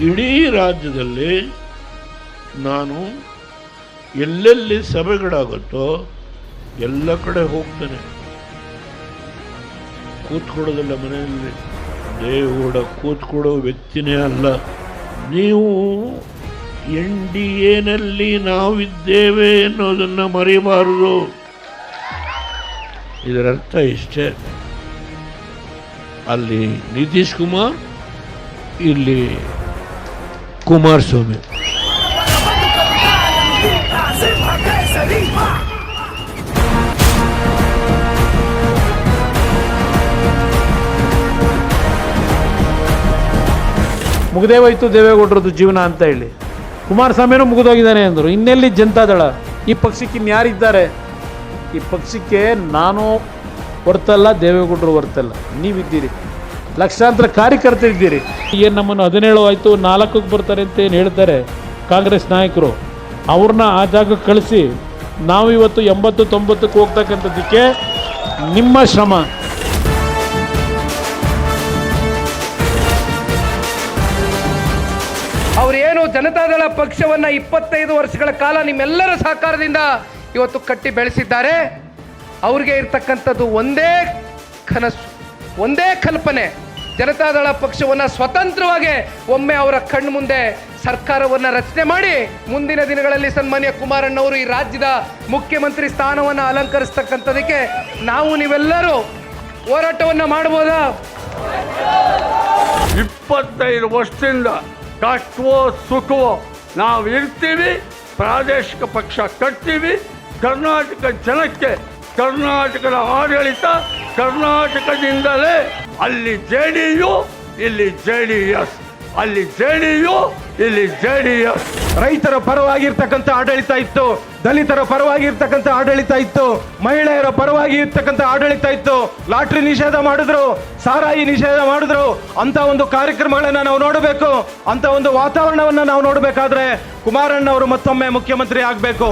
ಇಡೀ ರಾಜ್ಯದಲ್ಲಿ ನಾನು ಎಲ್ಲೆಲ್ಲಿ ಸಭೆಗಳಾಗುತ್ತೋ ಎಲ್ಲ ಕಡೆ ಹೋಗ್ತೇನೆ. ಕೂತ್ಕೊಡೋದಿಲ್ಲ ಮನೆಯಲ್ಲಿ. ದೇವೋಡ ಕೂತ್ಕೊಡೋ ವ್ಯಕ್ತಿನೇ ಅಲ್ಲ. ನೀವು ಎನ್ ಡಿ ಎನಲ್ಲಿ ನಾವಿದ್ದೇವೆ ಅನ್ನೋದನ್ನು ಮರಿಬಾರದು ಇದರರ್ಥ ಇಷ್ಟೇ. ಅಲ್ಲಿ ನಿತೀಶ್ ಕುಮಾರ್, ಇಲ್ಲಿ ಕುಮಾರಸ್ವಾಮಿ ಮುಗದೇ ಹೋಯ್ತು ದೇವೇಗೌಡರದ್ದು ಜೀವನ ಅಂತ ಹೇಳಿ. ಕುಮಾರಸ್ವಾಮಿನೂ ಮುಗಿದೋಗಿದ್ದಾನೆ ಅಂದರು. ಇನ್ನೆಲ್ಲಿ ಜನತಾದಳ ಈ ಪಕ್ಷಕ್ಕೆ ಇನ್ಯಾರಿದ್ದಾರೆ ಈ ಪಕ್ಷಕ್ಕೆ ನಾನು ಹೊರ್ತಲ್ಲ, ದೇವೇಗೌಡರು ಹೊರ್ತಲ್ಲ. ನೀವಿದ್ದೀರಿ. ಲಕ್ಷಾಂತರ ಕಾರ್ಯಕರ್ತರಿದ್ದೀರಿ ಏನು ನಮ್ಮನ್ನು ಹದಿನೇಳು ಆಯಿತು ನಾಲ್ಕಕ್ಕೆ ಬರ್ತಾರೆ ಅಂತ ಏನು ಹೇಳ್ತಾರೆ ಕಾಂಗ್ರೆಸ್ ನಾಯಕರು? ಅವ್ರನ್ನ ಆ ಜಾಗಕ್ಕೆ ಕಳಿಸಿ ನಾವು ಇವತ್ತು ಎಂಬತ್ತು ತೊಂಬತ್ತಕ್ಕೆ ಹೋಗ್ತಕ್ಕಂಥದ್ದಕ್ಕೆ ನಿಮ್ಮ ಶ್ರಮ. ಅವರೇನು ಜನತಾದಳ ಪಕ್ಷವನ್ನ ಇಪ್ಪತ್ತೈದು ವರ್ಷಗಳ ಕಾಲ ನಿಮ್ಮೆಲ್ಲರ ಸಹಕಾರದಿಂದ ಇವತ್ತು ಕಟ್ಟಿ ಬೆಳೆಸಿದ್ದಾರೆ. ಅವ್ರಿಗೆ ಇರ್ತಕ್ಕಂಥದ್ದು ಒಂದೇ ಕನಸು ಒಂದೇ ಕಲ್ಪನೆ. ಜನತಾದಳ ಪಕ್ಷವನ್ನ ಸ್ವತಂತ್ರವಾಗಿ ಒಮ್ಮೆ ಅವರ ಕಣ್ಣು ಮುಂದೆ ಸರ್ಕಾರವನ್ನ ರಚನೆ ಮಾಡಿ ಮುಂದಿನ ದಿನಗಳಲ್ಲಿ ಸನ್ಮಾನ್ಯ ಕುಮಾರಣ್ಣವರು ಈ ರಾಜ್ಯದ ಮುಖ್ಯಮಂತ್ರಿ ಸ್ಥಾನವನ್ನ ಅಲಂಕರಿಸ್ತಕ್ಕಂಥದಕ್ಕೆ ನಾವು ನೀವೆಲ್ಲರೂ ಹೋರಾಟವನ್ನ ಮಾಡ್ಬೋದಾ ಇಪ್ಪತ್ತೈದು ವರ್ಷದಿಂದ ಕಷ್ಟವೋ ಸುಖವೋ ನಾವು ಇರ್ತೀವಿ ಪ್ರಾದೇಶಿಕ ಪಕ್ಷ ಕಟ್ತೀವಿ, ಕರ್ನಾಟಕ ಜನಕ್ಕೆ ಕರ್ನಾಟಕದ ಆಡಳಿತ ಕರ್ನಾಟಕದಿಂದಲೇ, ಅಲ್ಲಿ ಜೆ ಡಿ ಇಲ್ಲಿ ಜೆ ಡಿ ಎಸ್, ಅಲ್ಲಿ ಜೆ ಡಿ ಯು, ಇಲ್ಲಿ ಜೆ ಡಿ ಎಸ್. ರೈತರ ಪರವಾಗಿರ್ತಕ್ಕಂಥ ಆಡಳಿತ ಇತ್ತು, ದಲಿತರ ಪರವಾಗಿರ್ತಕ್ಕಂಥ ಆಡಳಿತ ಇತ್ತು, ಮಹಿಳೆಯರ ಪರವಾಗಿ ಇರ್ತಕ್ಕಂಥ ಆಡಳಿತ ಇತ್ತು. ಲಾಟ್ರಿ ನಿಷೇಧ ಮಾಡಿದ್ರು, ಸಾರಾಯಿ ನಿಷೇಧ ಮಾಡಿದ್ರು. ಅಂತ ಒಂದು ಕಾರ್ಯಕ್ರಮಗಳನ್ನು ನಾವು ನೋಡಬೇಕು ಅಂತ ಒಂದು ವಾತಾವರಣವನ್ನು ನಾವು ನೋಡಬೇಕಾದ್ರೆ ಕುಮಾರಣ್ಣ ಅವರು ಮತ್ತೊಮ್ಮೆ ಮುಖ್ಯಮಂತ್ರಿ ಆಗಬೇಕು.